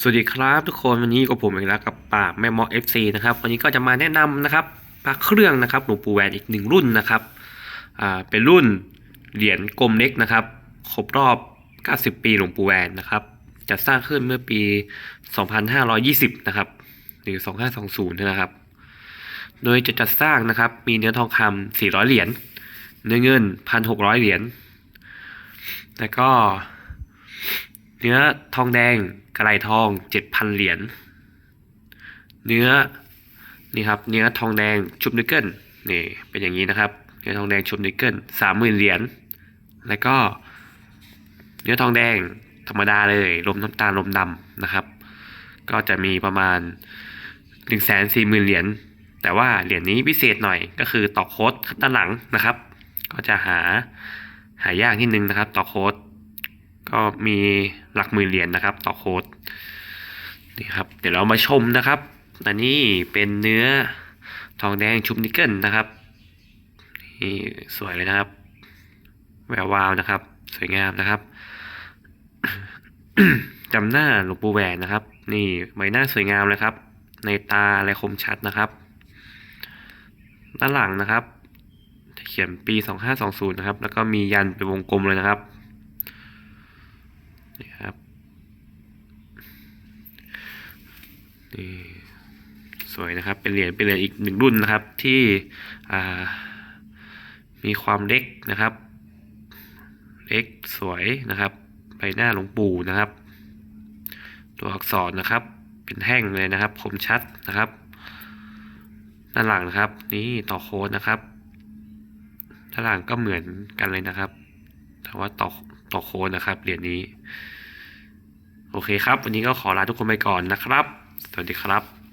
สวัสดีครับทุกคนวันนี้กับผมเอีกแล้วกับปากแม่มอเอฟซีนะครับวันนี้ก็จะมาแนะนำนะครับพระเครื่องนะครับหลวงปู่แหวนอีกหนึ่งรุ่นนะครับอ่าเป็นรุ่นเหรียญกลมเล็กนะครับครบรอบ 90 ปีหลวงปู่แหวนนะครับจัดสร้างขึ้นเมื่อปี 2520 นะครับหรือ 2520 นะครับ โดยจะจัดสร้างนะครับมีเนื้อทองคำ400 เหรียญเนื้อเงิน 1,600 เหรียญแล้วก็ เนื้อทองแดงกระไรทองเจ็ดพันเหรียญ เนื้อนี่ครับเนื้อทองแดงชุบนิกเกิลนี่เป็นอย่างนี้นะครับ เนื้อทองแดงชุบนิกเกิลสามหมื่นเหรียญ แล้วก็ เนื้อทองแดงธรรมดาเลยลมน้ำตาลลมดำนะครับ ก็จะมีประมาณหนึ่งแสนสี่หมื่นเหรียญ แต่ว่าเหรียญนี้พิเศษหน่อยก็คือต่อโค้ดด้านหลังนะครับ ก็จะหาหายากนิดนึงนะครับ ต่อโค้ด ก็มีหลักหมื่นเหรียญนะครับ ต่อโค้ดนี่ครับ เดี๋ยวเรามาชมนะครับ อันนี้เป็นเนื้อทองแดงชุบนิกเกิลนะครับนี่สวยเลยนะครับ แวววาวนะครับ สวยงามนะครับจำหน้าหลวงปู่แหวนนะครับ นี่ใบหน้าสวยงามเลยครับ ในตาอะไรคมชัดนะครับ ด้านหลังนะครับ เขียนปี 2520 นะครับ แล้วก็มียันเป็นวงกลมเลยนะครับ นี่ครับ นี่สวยนะครับ เป็นเหรียญเป็นเหรียญอีกหนึ่งรุ่นนะครับ ที่มีความเล็กนะครับ เล็กสวยนะครับ ใบหน้าหลวงปู่นะครับ ตัวอักษรนะครับ เป็นแท่งเลยนะครับ คมชัดนะครับด้านหลังนะครับ นี่ต่อโค้ดนะครับด้านหลังก็เหมือนกันเลยนะครับ แต่ว่าต่อต่อโค้ดนะครับเหรียญนี้ โอเคครับ วันนี้ก็ขอลาทุกคนไปก่อนนะครับ สวัสดีครับ